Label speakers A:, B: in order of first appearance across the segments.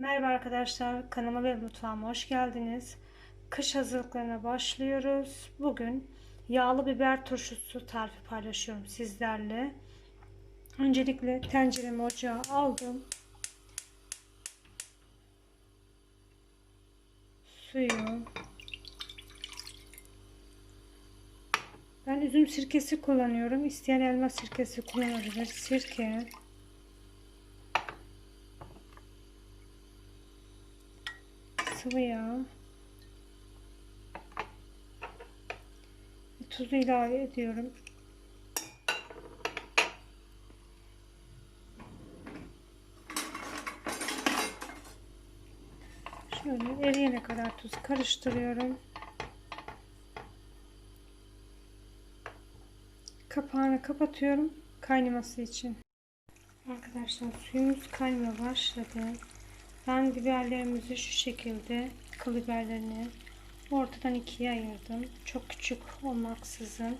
A: Merhaba arkadaşlar, kanalıma ve mutfağıma hoş geldiniz. Kış hazırlıklarına başlıyoruz. Bugün yağlı biber turşusu tarifi paylaşıyorum sizlerle. Öncelikle tenceremi ocağa aldım. Suyu. Ben üzüm sirkesi kullanıyorum. İsteyen elma sirkesi kullanabilir. Sirke. Sıvı yağ ve tuzu ilave ediyorum. Şöyle eriyene kadar tuz karıştırıyorum. Kapağını kapatıyorum kaynaması için. Arkadaşlar suyumuz kaynamaya başladı. Ben biberlerimizi şu şekilde kıl biberlerini ortadan ikiye ayırdım. Çok küçük olmaksızın.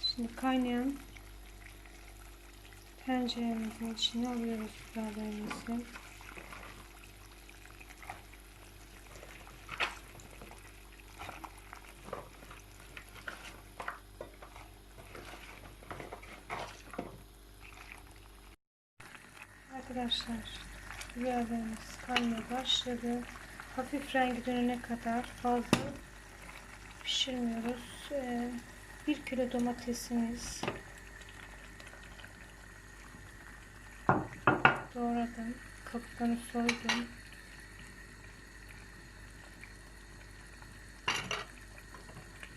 A: Şimdi kaynayan tenceremizin içine alıyoruz biberlerimizi. Arkadaşlar biberlerimiz kaynamaya başladı. Hafif rengi dönene kadar fazla pişirmiyoruz. Ee, bir kilo domatesimiz doğradım. Kabuklarını soydum.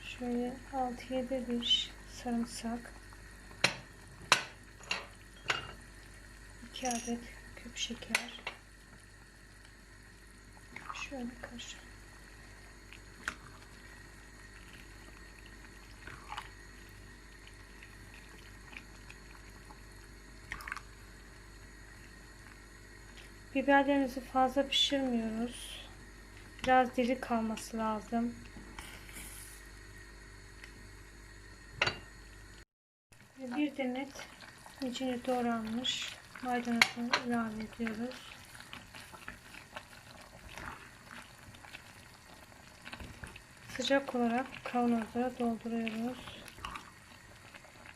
A: Şöyle 6-7 bir sarımsak. 2 adet küp şeker. Şöyle kaşık. Biberlerimizi fazla pişirmiyoruz. Biraz diri kalması lazım. Bir demet içine doğranmış maydanozunu ilave ediyoruz. Sıcak olarak kavanozlara dolduruyoruz.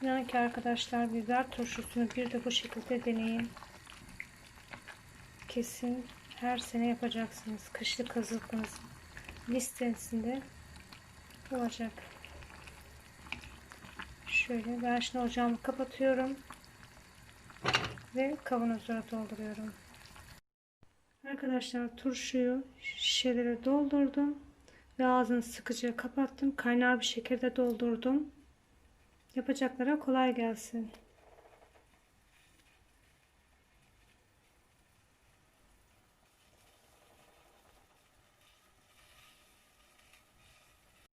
A: İnanın ki arkadaşlar biber turşusunu bir de bu şekilde deneyin. Kesin her sene yapacaksınız. Kışlık hazırlıkınız listesinde olacak. Şöyle ben şimdi ocağımı kapatıyorum ve kavanozlara dolduruyorum. Arkadaşlar turşuyu şişelere doldurdum ve ağzını sıkıca kapattım. Kaynar bir şekilde doldurdum. Yapacaklara kolay gelsin.